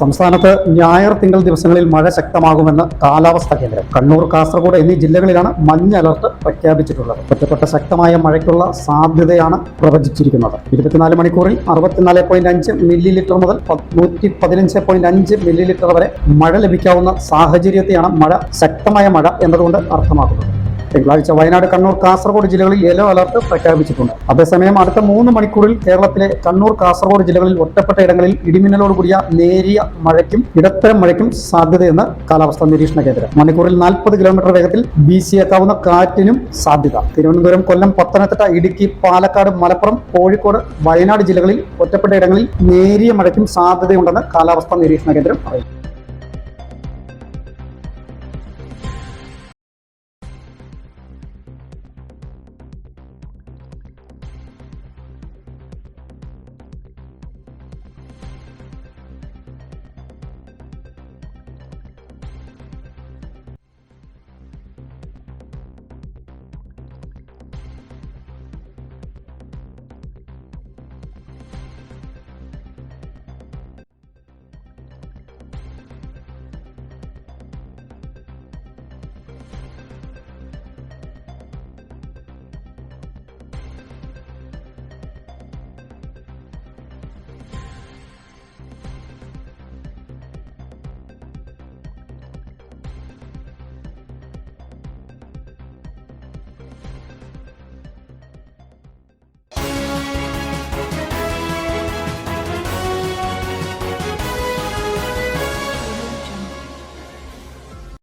സംസ്ഥാനത്ത് ഞായർ തിങ്കൾ ദിവസങ്ങളിൽ മഴ ശക്തമാകുമെന്ന് കാലാവസ്ഥാ കേന്ദ്രം. കണ്ണൂർ കാസർഗോഡ് എന്നീ ജില്ലകളിലാണ് മഞ്ഞ അലർട്ട് പ്രഖ്യാപിച്ചിട്ടുള്ളത്. ഒറ്റപ്പെട്ട ശക്തമായ മഴയ്ക്കുള്ള സാധ്യതയാണ് പ്രവചിച്ചിരിക്കുന്നത്. ഇരുപത്തിനാല് മണിക്കൂറിൽ അറുപത്തിനാല് പോയിന്റ് അഞ്ച് മില്ലി ലിറ്റർ മുതൽ നൂറ്റി പതിനഞ്ച് പോയിന്റ് അഞ്ച് മില്ലി ലിറ്റർ വരെ മഴ ലഭിക്കാവുന്ന സാഹചര്യത്തെയാണ് മഴ ശക്തമായ മഴ എന്നതുകൊണ്ട് അർത്ഥമാക്കുന്നത്. തിങ്കളാഴ്ച വയനാട് കണ്ണൂർ കാസർഗോഡ് ജില്ലകളിൽ യെല്ലോ അലർട്ട് പ്രഖ്യാപിച്ചിട്ടുണ്ട്. അതേസമയം അടുത്ത മൂന്ന് മണിക്കൂറിൽ കേരളത്തിലെ കണ്ണൂർ കാസർഗോഡ് ജില്ലകളിൽ ഒറ്റപ്പെട്ട ഇടങ്ങളിൽ ഇടിമിന്നലോട് കൂടിയ നേരിയ മഴയ്ക്കും ഇടത്തരം മഴയ്ക്കും സാധ്യതയെന്ന് കാലാവസ്ഥാ നിരീക്ഷണ കേന്ദ്രം. മണിക്കൂറിൽ നാൽപ്പത് കിലോമീറ്റർ വേഗത്തിൽ വീശിയേക്കാവുന്ന കാറ്റിനും സാധ്യത. തിരുവനന്തപുരം കൊല്ലം പത്തനംതിട്ട ഇടുക്കി പാലക്കാട് മലപ്പുറം കോഴിക്കോട് വയനാട് ജില്ലകളിൽ ഒറ്റപ്പെട്ട ഇടങ്ങളിൽ നേരിയ മഴയ്ക്കും സാധ്യതയുണ്ടെന്ന് കാലാവസ്ഥാ നിരീക്ഷണ കേന്ദ്രം അറിയിച്ചു